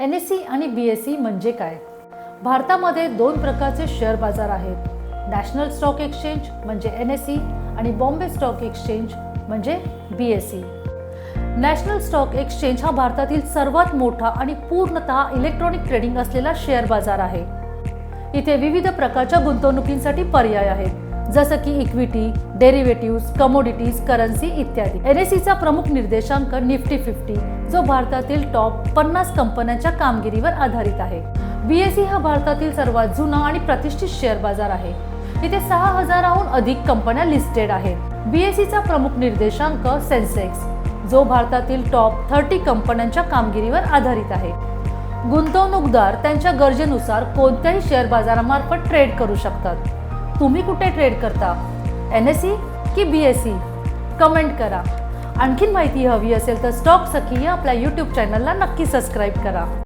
N S C आणि बी S C म्हणजे काय? भारतामध्ये दोन प्रकारचे शेअर बाजार आहेत. नॅशनल स्टॉक एक्सचेंज म्हणजे एन एस सी आणि बॉम्बे स्टॉक एक्सचेंज म्हणजे B S C. National stock exchange हा भारतातील सर्वात मोठा आणि पूर्णतः इलेक्ट्रॉनिक ट्रेडिंग असलेला शेअर बाजार आहे. इथे विविध प्रकारच्या गुंतवणुकींसाठी पर्याय आहेत. जसं की इक्विटी डेरिव्हेटिव्ह कमोडिटीज करन्सी इत्यादी. एन एस सीचा प्रमुख निर्देशांक निफ्टी फिफ्टी जो भारतातील टॉप पन्नास कंपन्यांच्या कामगिरीवर आधारित आहे. बी एस सी हा भारतातील सर्वात जुना आणि प्रतिष्ठित शेअर बाजार आहे. इथे सहा हजाराहून अधिक कंपन्या लिस्टेड आहेत. बी एस सीचा प्रमुख निर्देशांक सेन्सेक्स जो भारतातील टॉप थर्टी कंपन्यांच्या कामगिरीवर आधारित आहे. गुंतवणूकदार त्यांच्या गरजेनुसार कोणत्याही शेअर बाजारामार्फत ट्रेड करू शकतात. तुम्ही कुठे ट्रेड करता? एन एस सी की बी एस सी कमेंट करा. आणखीन माहिती हवी असेल तर स्टॉक सखी या आपल्या यूट्यूब चॅनलला नक्की सबस्क्राईब करा.